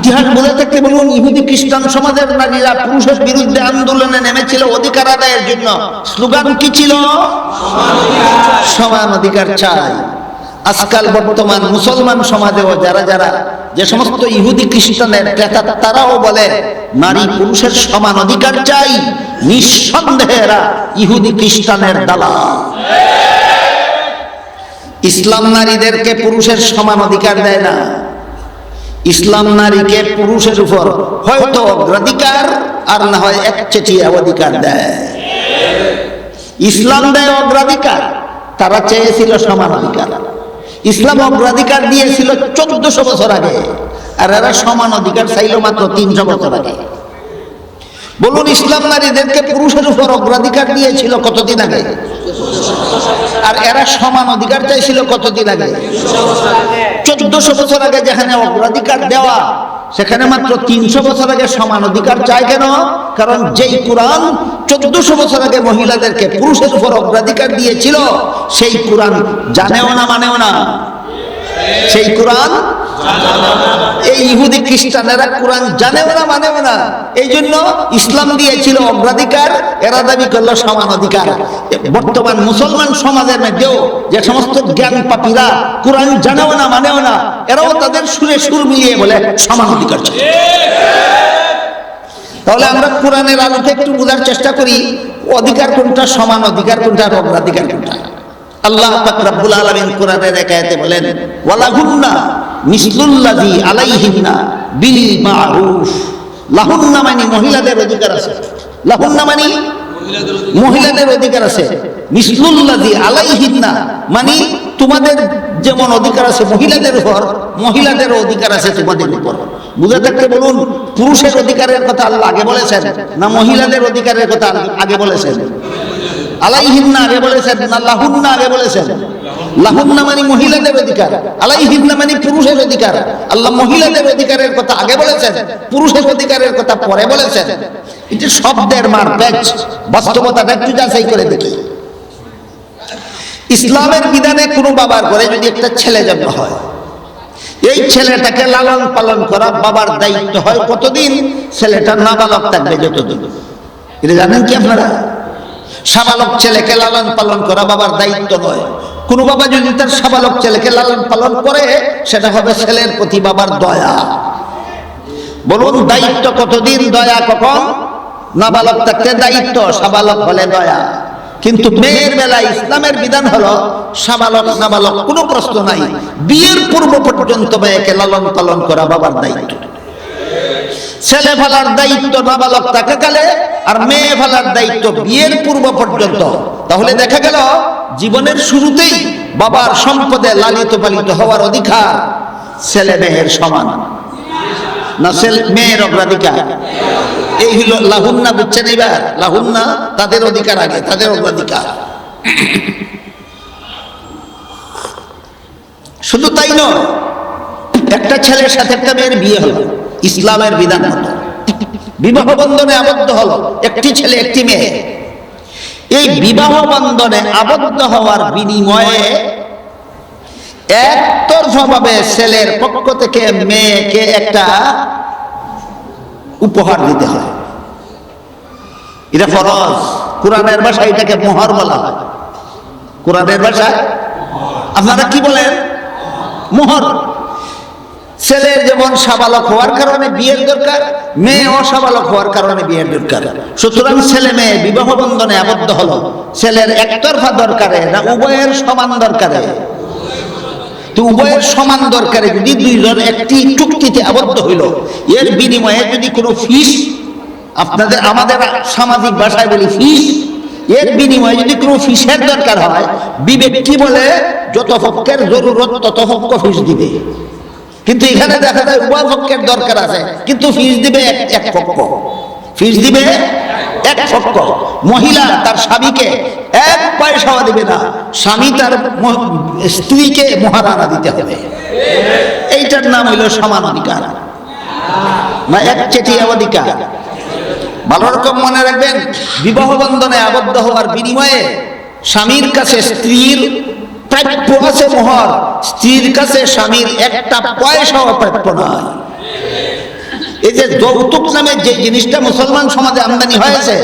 ইতিহাস বলে থাকতে বলুন, ইহুদি খ্রিস্টান সমাজের নারীরা পুরুষের বিরুদ্ধে আন্দোলনে নেমেছিল অধিকার আদায়ের জন্য। স্লোগান কি ছিল? সমান অধিকার চাই। আজকাল বর্তমান মুসলমান সমাজেও যারা যারা যে সমস্ত ইহুদি খ্রিস্টানের ক্রেতা, তারাও বলে, নারী পুরুষের সমান অধিকার চাই। নিঃসন্দেহে এরা ইহুদি খ্রিস্টানের দালাল। ইসলাম নারীদেরকে পুরুষের সমান অধিকার দেয় না। ইসলাম নারীকে পুরুষের উপর হয়তো অগ্রাধিকার আর না হয় একচেটিয়া অধিকার দেয়। ইসলাম দেয় অগ্রাধিকার, তারা চেয়েছিল সমান অধিকার। ইসলাম অগ্রাধিকার দিয়েছিল চোদ্দশো বছর আগে, আর এরা সমান অধিকার চাইল মাত্র তিনশো বছর আগে। বলুন, ইসলাম নারীদেরকে পুরুষের উপর অগ্রাধিকার দিয়েছিল কতদিন আগে? আর এরা সমান অধিকার চাইছিল কতদিন আগে? চোদ্দশো বছর আগে যেখানে অগ্রাধিকার দেওয়া, সেখানে মাত্র তিনশো বছর আগে সমান অধিকার চায় কেন? কারণ যেই কোরআন চোদ্দশো বছর আগে মহিলাদেরকে পুরুষের উপর অগ্রাধিকার দিয়েছিল, সেই কোরআন জানেও না, মানেও না। সেই কোরআন এই ইহুদি খ্রিস্টানেরা কোরআন জানেও না, মানেও না। এই জন্য ইসলাম দিয়েছিল অগ্রাধিকার, এরা দাবি করল সমান অধিকার। বর্তমান মুসলমান সমাজের মধ্যেও যে সমস্ত জ্ঞান পাপীরা কোরআন জানেও না, মানেও না, এরাও তাদের সুরে সুর মিলিয়ে বলে সমান অধিকার চাই তাহলে আমরা কোরআনের আলোকে একটু বোঝার চেষ্টা করি, অধিকার কোনটা সমান অধিকার, কোনটা অগ্রাধিকার কোনটা? আল্লাহ পাক রব্বুল আলামিন কোরআনের একায়াতে বলেন, ওয়ালাহুন্না মিসলুল্লাযী আলাইহিন্না বিল মারুফ লাহুন্না মানে মহিলাদের অধিকার আছে। লাহুন্না মানে মহিলাদের অধিকার আছে। মিসলুল্লাযী আলাইহিন্না মানে তোমাদের যেমন অধিকার আছে মহিলাদের উপর মহিলাদের অধিকার আছে তোমাদের উপর। বুঝে থাকতে বলুন, পুরুষের অধিকারের কথা আল্লাহ আগে বলেছেন, না মহিলাদের অধিকারের কথা আগে বলেছেন? আলাইহিন্না আগে বলেছেন, না লাহুন্না আগে বলেছেন? লাহুন্না মানে মহিলাদের অধিকার আলাইহিন্না মানে পুরুষের অধিকার। আল্লাহ মহিলাদের অধিকারের কথা আগে বলেছেন, পুরুষের অধিকারের কথা পরে বলেছেন। এটা শব্দের মার প্যাচ বাস্তবতাটা একটু যাচাই করে দেখি। ইসলামের বিধানে কোনো বাবার ঘরে যদি একটা ছেলে জন্ম হয়, এই ছেলেটাকে লালন পালন করা বাবার দায়িত্ব হয় কতদিন? ছেলেটা নাবালক থাকবে যতদিন। এটা জানেন কি আপনারা? সাবালক ছেলেকে লালন পালন করা বাবার দায়িত্ব নয়। কোনো বাবা যদি তার সাবালক ছেলেকে লালন পালন করে, সেটা হবে ছেলের প্রতি বাবার দয়া। বলুন, দায়িত্ব কতদিন দয়া কখন? নাবালক থাকতে দায়িত্ব, সাবালক হলে দয়া। কিন্তু মেয়ের বেলায় ইসলামের বিধান হলো, সাবালক, নাবালক, কোনো প্রশ্ন নাই। বিয়ের পূর্ব পর্যন্ত মেয়েকে লালন পালন করা বাবার দায়িত্ব। ছেলে ফেলার দায়িত্ব নাবালক তাকে কালে, আর মেয়ে ফেলার দায়িত্ব বিয়ের পূর্ব পর্যন্ত। তাহলে দেখা গেল জীবনের শুরুতেই বাবার সম্পদে লালিত পালিত হওয়ার অধিকার ছেলে মেয়ের সমান, না ছেলে মেয়ের অগ্রাধিকার? এই হলো লাহুন্না বুঝছেন এবার? লাহুন্না তাদের অধিকার আগে, তাদের অগ্রাধিকার। শুধু তাই নয়, একটা ছেলের সাথে একটা মেয়ের বিয়ে হলো, ইসলামের বিধান মতো। বিবাহ বন্ধনে আবদ্ধ হলো, একটি ছেলে, একটি মেয়ে। এই বিবাহ বন্ধনে আবদ্ধ হওয়ার বিনিময়ে একতরফাভাবে ছেলের পক্ষ থেকে মেয়েকে একটা উপহার দিতে হয়। এটা ফরজ। কোরআনের ভাষা এটাকে মোহর বলা হয়। কোরআনের ভাষায়? আপনারা কি বলেন? মোহর। ছেলের যেমন সাবালক হওয়ার কারণে বিয়ের দরকার, মেয়ে অসাবালক হওয়ার কারণে বিয়ের দরকার। সুতরাং ছেলে মেয়ে, বিবাহ বন্ধনে আবদ্ধ হলো। ছেলের একতরফা দরকারে না উভয়ের সমান দরকারে? তো উভয়ের সমান দরকারে যদি দুইজন একটি চুক্তিতে আবদ্ধ হইল, এর বিনিময়ে যদি কোনো ফিস, আপনাদের আমাদের সামাজিক ভাষায় বলি ফিস, এর বিনিময়ে যদি কোনো ফিসের দরকার হয় বিবেক কি বলে যত পক্ষের জরুরত তত পক্ষ ফিস দিবে। কিন্তু এখানে দেখা যায় উভয় পক্ষের দরকার আছে। কিন্তু ফিস দিবে এক পক্ষ। ফিস দিবে এক পক্ষ। মহিলা তার স্বামীকে এক পয়সাও দিবে না। স্বামী তার স্ত্রীকে মহারানা দিতে হবে। এইটার নাম হইল সমান অধিকার। না, এক চেটিয়া অধিকার। ভালো রকম মনে রাখবেন, বিবাহ বন্ধনে আবদ্ধ হওয়ার বিনিময়ে স্বামীর কাছে স্ত্রীর প্রাপ্য আছে মোহর, স্ত্রীর কাছে স্বামীর একটা পয়সাও প্রাপ্য নয়। এই যে যৌতুক নামে যে জিনিসটা মুসলমান সমাজে আমদানি হয়েছে,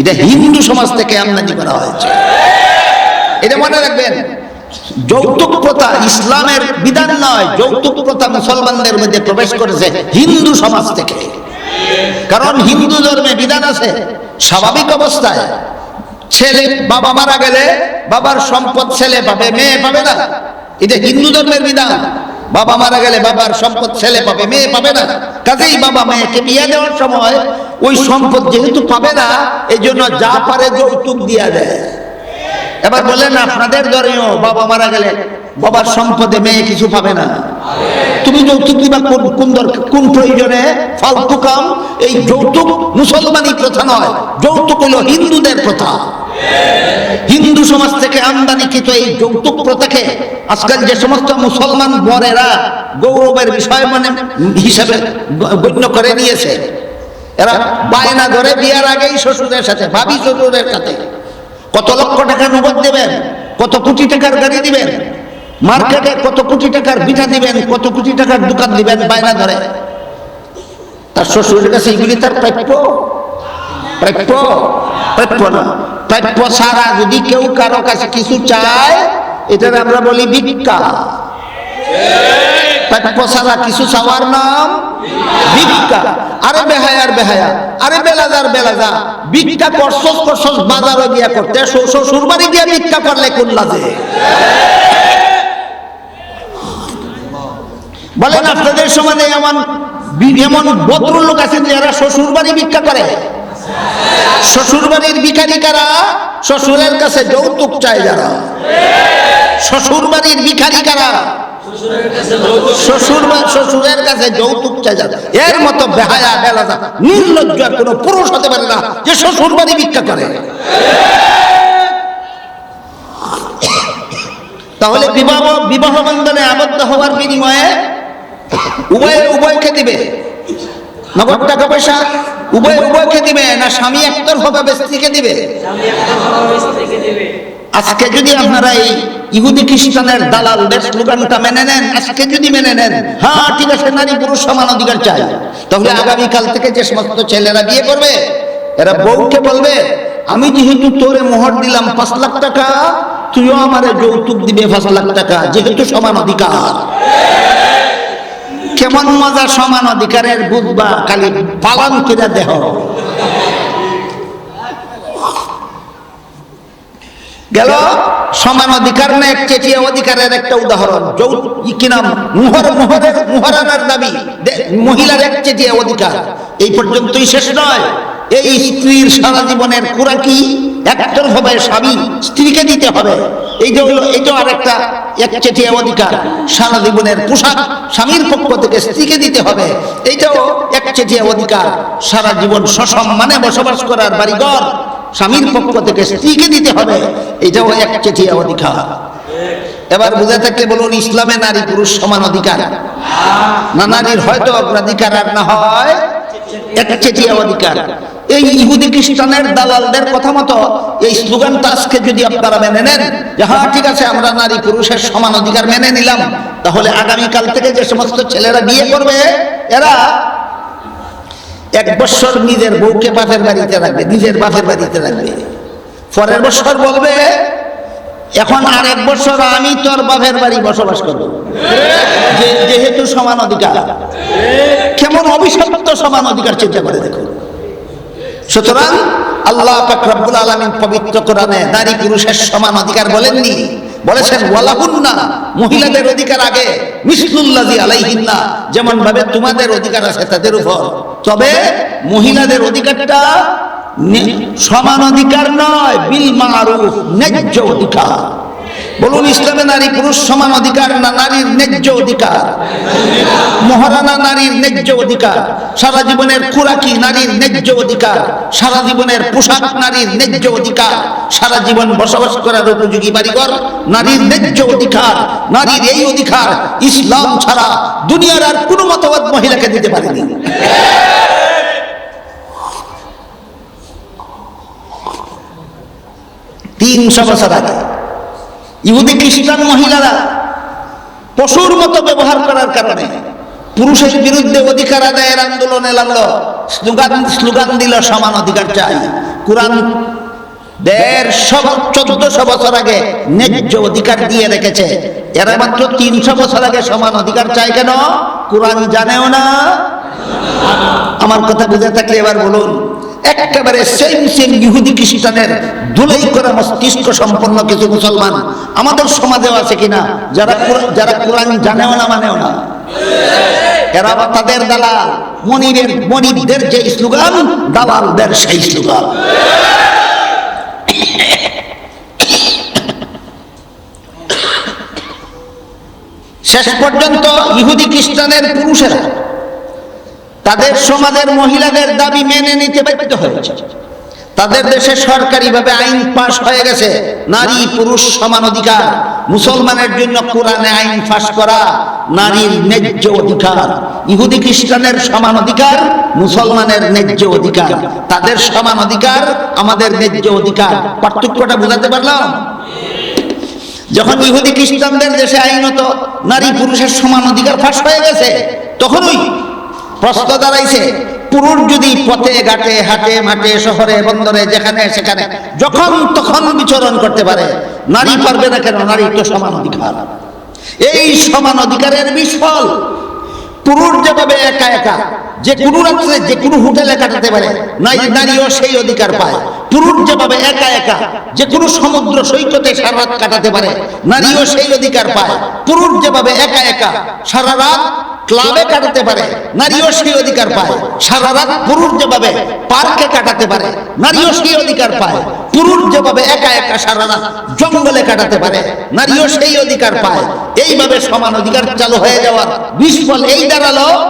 এটা হিন্দু সমাজ থেকে আমদানি করা হয়েছে। এটা মনে রাখবেন, যৌতুক প্রথা ইসলামের বিধান নয়, যৌতুক প্রথা মুসলমানদের মধ্যে প্রবেশ করেছে হিন্দু সমাজ থেকে। কারণ হিন্দু ধর্মে বিধান আছে, স্বাভাবিক অবস্থায় ছেলে বাবা মারা গেলে বাবার সম্পদ ছেলে পাবে, মেয়ে পাবে না। এটা হিন্দু ধর্মের বিধান। বাবা মারা গেলে বাবার সম্পদ ছেলে পাবে, মেয়ে পাবে না। কাজেই বাবা মেয়েকে বিয়ে দেওয়ার সময় ওই সম্পদ যেহেতু পাবে না এই জন্য যা পারে যৌতুক দিয়া দেয়। এবার বলেন আপনাদের ধরেও বাবা মারা গেলে বাবার সম্পদে মেয়ে কিছু পাবে না। তুমি যৌতুক দিবা কোন কোন দরকার কোন প্রয়োজনে? ফালতু কাম, এই যৌতুক মুসলমানি প্রথা নয়, যৌতুক হলো হিন্দুদের প্রথা। হিন্দু সমাজ থেকে আমদানিকৃত এই যৌতুক প্রথাকে আজকাল যে সমস্ত মুসলমান বরেরা গৌরবের বিষয় মানে হিসাবে গণ্য করে নিয়েছে, এরা বায়না ধরে বিয়ার আগেই শ্বশুরের সাথে, ভাবি শ্বশুরের সাথে। কত লক্ষ টাকা নগদ দেবেন? কত কোটি টাকার গাড়ি দিবেন? মার্কেটে কত কোটি টাকার পিঠা দিবেন? কত কোটি টাকার দোকান দিবেন? বায়না ধরে। তার শ্বশুরের কাছে এগুলি তার প্রাপ্য? প্রাপ্য? প্রাপ্য না। প্রাপ্য সারা যদি কেউ কারও কাছে কিছু চায় এটার আমরা বলি ভিক্ষা। প্রাপ্য ছাড়া কিছু চাওয়ার নাম ভিক্ষা। আরে বেহায়ার বেহায়া। আরে বেলাজার, বেলাজা, ভিক্ষা করছস করছস, বাজারও গিয়া করতে। শ্বশুর বাড়ি গিয়া ভিক্ষা করলে কোন লাজে? বলেন আপনাদের সমাজে এমন এমন ভদ্র লোক আছেন যারা শ্বশুর বাড়ি ভিক্ষা করে। শ্বশুর বাড়ির ভিখারি কারা শ্বশুরের কাছে যৌতুক চায় যারা। শ্বশুর বাড়ির ভিখারি কারা শ্বশুর বা- শ্বশুরের কাছে যৌতুক এর মতো বেহায়া বেলাদা নির্লজ্জ আর কোনো পুরুষ হতে পারে না যে শ্বশুর বাড়ি ভিক্ষা করে। তাহলে বিবাহ বিবাহ বন্ধনে আবদ্ধ হওয়ার বিনিময়ে উভয়ে উভয়কে দিবে? নগদ টাকা পয়সা? উভয় উভয়কে দিবে? না স্বামী একতরফাভাবে স্ত্রীকে দিবে। আজকে যদি আপনারা এই ইহুদি খ্রিস্টানের দালালদের স্লোগানটা মেনে নেন, আজকে যদি মেনে নেন হ্যাঁ ঠিক আছে, নারী পুরুষ সমান অধিকার চাই। তাহলে আগামীকাল থেকে যে সমস্ত ছেলেরা বিয়ে করবে, এরা বউকে বলবে, আমি যেহেতু তোরে মোহর দিলাম পাঁচ লাখ টাকা, তুইও আমারে যৌতুক দিবে পাঁচ লাখ টাকা, যেহেতু সমান অধিকার। কেমন মজা সমান অধিকারের বুধবা খালি পালন করে দেহ। গেল। সমান অধিকার না এক চেটিয়া অধিকারের একটা উদাহরণ। কি নাম মুহর মুহরের মুহরানার দাবি। মহিলার এক চেটিয়া অধিকার। এই পর্যন্তই শেষ নয়। এই স্ত্রীর সারা জীবনের কুরাকি একটার হবে স্বামী, স্ত্রীকে দিতে হবে। এই যে হলো এইটাও আর একটা একচেটিয়া অধিকার। সারা জীবনের পোশাক স্বামীর পক্ষ থেকে স্ত্রীকে দিতে হবে। এইটাও একচেটিয়া অধিকার। সারা জীবন সসম্মানে বসবাস করার বাড়িঘর। স্বামীর পক্ষ থেকে স্ত্রীকে দিতে হবে। এটাও এক একচেটিয়া অধিকার। এবার বুঝে থাকলে বলুন, ইসলামে নারী পুরুষ সমান অধিকার? না নারীর হয়তো অগ্রাধিকার আর না হয় একচেটিয়া অধিকার। এই দালালদের কথা মতো এই যদি আপনারা মেনে নেন, যে হ্যাঁ ঠিক আছে, আমরা নারী পুরুষের সমান অধিকার মেনে নিলাম, তাহলে আগামীকাল থেকে যে সমস্ত ছেলেরা বিয়ে করবে, এরা এক বছর নিজের বউকে বাপের বাড়িতে রাখবে, নিজের বাপের বাড়িতে রাখবে। পরের বছর বলবে, এখন আর এক বছর আমি তোর বাপের বাড়ি বসবাস করব। যেহেতু সমান অধিকার, কেমন অভিশপ্ত সমান অধিকার চিন্তা করে দেখুন সুতরাং আল্লাহ পাক পবিত্র কোরআনে নারী পুরুষের সমান অধিকার বলেননি। বলেছেন, ওয়ালাহুন্না, মহিলাদের অধিকার আগে মিসলুল্লাজি আলাইহিন্না। যেমন ভাবে তোমাদের অধিকার আছে তাদের উপর। তবে মহিলাদের অধিকারটা সমান অধিকার নয়, বিল মারুফ, ন্যায্য অধিকার। বলুন, ইসলামে নারী পুরুষ সমান অধিকার না নারীর ন্যায্য অধিকার? মহারানা নারীর ন্যায্য অধিকার। সারা জীবনের খুরাকি নারীর ন্যায্য অধিকার। সারা জীবনের পোশাক নারীর ন্যায্য অধিকার। সারা জীবন বসবাস করার উপযোগী বাড়িঘর নারীর ন্যায্য অধিকার। নারীর এই অধিকার ইসলাম ছাড়া দুনিয়ার আর কোনো মতবাদ মহিলাকে দিতে পারেনি। তিনশো বছর আগে ইহুদি খ্রিস্টান মহিলারা পশুর মতো ব্যবহার করার কারণে পুরুষের বিরুদ্ধে অধিকার আদায়ের আন্দোলনে লাগল স্লোগান স্লোগান দিল সমান অধিকার চাই। কোরআন দেড়শো চোদ্দশো বছর আগে ন্যায্য অধিকার দিয়ে রেখেছে। এরা মাত্র তিনশো বছর আগে সমান অধিকার চায় কেন? কোরআন জানেও না। আমার কথা বুঝে থাকলে এবার বলুন। একেবারে সেম সেম ইহুদি খ্রিস্টানের দুলাই করা মস্তিষ্ক সম্পন্ন কিছু মুসলমান আমাদের সমাজেও আছে কিনা? যারা যারা কোরআন জানেও না, মানেও না। এরা তাদের দালাল মনিরের মনিরদের যে স্লোগান দালালদের সেই স্লোগান। শেষ পর্যন্ত ইহুদি খ্রিস্টানের পুরুষেরা তাদের সমাজের মহিলাদের দাবি মেনে নিতে বাধ্য হয়েছে। তাদের দেশে সরকারিভাবে আইন পাশ হয়ে গেছে। নারী, পুরুষ সমান অধিকার। মুসলমানের জন্য কোরআনে আইন পাশ করা নারীর ন্যায্য অধিকার। ইহুদি খ্রিস্টানের সমান অধিকার, মুসলমানের ন্যায্য অধিকার। তাদের সমান অধিকার, আমাদের ন্যায্য অধিকার। পার্থক্যটা বোঝাতে পারলাম? যখন ইহুদি খ্রিস্টানদের দেশে আইনত নারী, পুরুষের সমান অধিকার ফাঁস হয়ে গেছে, তখনই প্রশ্ন দাঁড়াইছে, পুরুষ যদি পথে, ঘাটে, হাটে, মাঠে, শহরে, বন্দরে, যেখানে, সেখানে, যখন তখন বিচরণ করতে পারে, নারী পারবে না কেন? নারী তো সমান অধিকার। এই সমান অধিকারের বিফল পুরুষ যেভাবে একা একা, যে কোনো রাত্রে, যে কোনো হোটেলে কাটাতে পারে নারী নারীও সেই অধিকার পায়। পুরুষ যেভাবে একা একা, যে কোনো সমুদ্র সৈকতে সারা রাত কাটাতে পারে, নারীও সেই অধিকার পায়। পুরুষ যেভাবে একা একা, সারা রাত ক্লাবে কাটাতে পারে নারীও সেই অধিকার পায়, সারা রাত পুরুষ যেভাবে পার্কে কাটাতে পারে নারীও সেই অধিকার পায়, পুরুষ যেভাবে একা একা সারা রাত জঙ্গলে কাটাতে পারে, নারীও সেই অধিকার পায়। এইভাবে সমান অধিকার চালু হয়ে যাওয়ার বিস্ফল এই দাঁড়াল